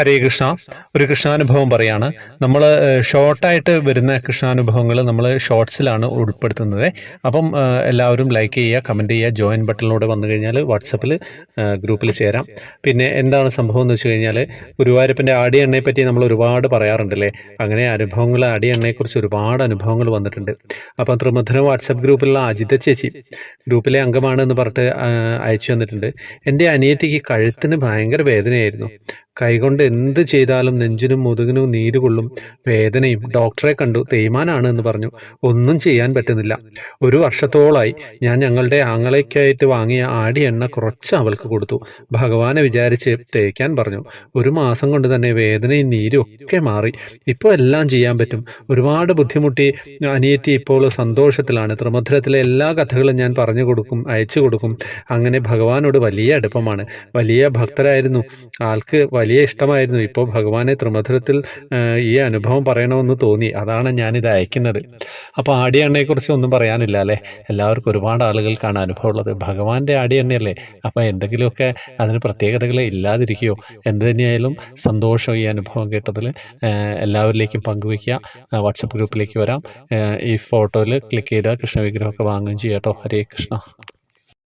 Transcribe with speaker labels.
Speaker 1: ഹരേ കൃഷ്ണ. ഒരു കൃഷ്ണാനുഭവം പറയാണ്. നമ്മൾ ഷോർട്ടായിട്ട് വരുന്ന കൃഷ്ണാനുഭവങ്ങൾ നമ്മൾ ഷോർട്സിലാണ് ഉൾപ്പെടുത്തുന്നത്. അപ്പം എല്ലാവരും ലൈക്ക് ചെയ്യുക കമന്റ് ചെയ്യുക ജോയിൻ ബട്ടണിലൂടെ വന്നു കഴിഞ്ഞാൽ വാട്സപ്പിൽ ഗ്രൂപ്പിൽ ചേരാം. പിന്നെ എന്താണ് സംഭവം എന്ന് വെച്ച് കഴിഞ്ഞാൽ ഗുരുവായൂരപ്പന്റെ ആടി എണ്ണയെ പറ്റി നമ്മൾ ഒരുപാട് പറയാറുണ്ടല്ലേ? അങ്ങനെ അനുഭവങ്ങൾ ആടി എണ്ണയെക്കുറിച്ച് ഒരുപാട് അനുഭവങ്ങൾ വന്നിട്ടുണ്ട്. അപ്പം ത്രിമധുര വാട്സപ്പ് ഗ്രൂപ്പിലുള്ള അജിത ചേച്ചി ഗ്രൂപ്പിലെ അംഗമാണ് എന്ന് പറഞ്ഞിട്ട് അയച്ചു തന്നിട്ടുണ്ട്. എന്റെ അനിയത്തിക്ക് കഴുത്തിന് ഭയങ്കര വേദനയായിരുന്നു. കൈകൊണ്ട് എന്ത് ചെയ്താലും നെഞ്ചിനും മുതുകിനും നീര് കൊള്ളും. വേദനയും ഡോക്ടറെ കണ്ടു. തേയ്മാനാണ് എന്ന് പറഞ്ഞു. ഒന്നും ചെയ്യാൻ പറ്റുന്നില്ല. ഒരു വർഷത്തോളായി. ഞാൻ ഞങ്ങളുടെ ആങ്ങളയ്ക്കായിട്ട് വാങ്ങിയ ആടി എണ്ണ കുറച്ച് അവൾക്ക് കൊടുത്തു. ഭഗവാനെ വിചാരിച്ച് തേക്കാൻ പറഞ്ഞു. ഒരു മാസം കൊണ്ട് തന്നെ വേദനയും നീരും ഒക്കെ മാറി. ഇപ്പോൾ എല്ലാം ചെയ്യാൻ പറ്റും. ഒരുപാട് ബുദ്ധിമുട്ടി അനിയത്തി ഇപ്പോൾ സന്തോഷത്തിലാണ്. ത്രിമധുരത്തിലെ എല്ലാ കഥകളും ഞാൻ പറഞ്ഞു കൊടുക്കും അയച്ചു കൊടുക്കും. അങ്ങനെ ഭഗവാനോട് വലിയ അടുപ്പമാണ്. വലിയ ഭക്തരായിരുന്നു. ആൾക്ക് വലിയ ഇഷ്ടമായിരുന്നു. ഇപ്പോൾ ഭഗവാനെ ത്രിമധുരത്തിൽ ഈ അനുഭവം പറയണമെന്ന് തോന്നി. അതാണ് ഞാനിത് അയക്കുന്നത്. അപ്പോൾ ആടി എണ്ണയെക്കുറിച്ച് ഒന്നും പറയാനില്ല അല്ലേ? എല്ലാവർക്കും ഒരുപാട് ആളുകൾക്കാണ് അനുഭവം ഉള്ളത് ഭഗവാന്റെ ആടി എണ്ണയല്ലേ അപ്പോൾ എന്തെങ്കിലുമൊക്കെ അതിന് പ്രത്യേകതകൾ ഇല്ലാതിരിക്കുകയോ എന്ത് തന്നെയായാലും സന്തോഷം ഈ അനുഭവം കേട്ടതിൽ എല്ലാവരിലേക്കും പങ്കുവയ്ക്കുക. വാട്സപ്പ് ഗ്രൂപ്പിലേക്ക് വരാം. ഈ ഫോട്ടോയിൽ ക്ലിക്ക് ചെയ്താൽ കൃഷ്ണ വിഗ്രഹമൊക്കെ വാങ്ങുകയും ചെയ്യാം കേട്ടോ. ഹരേ കൃഷ്ണ.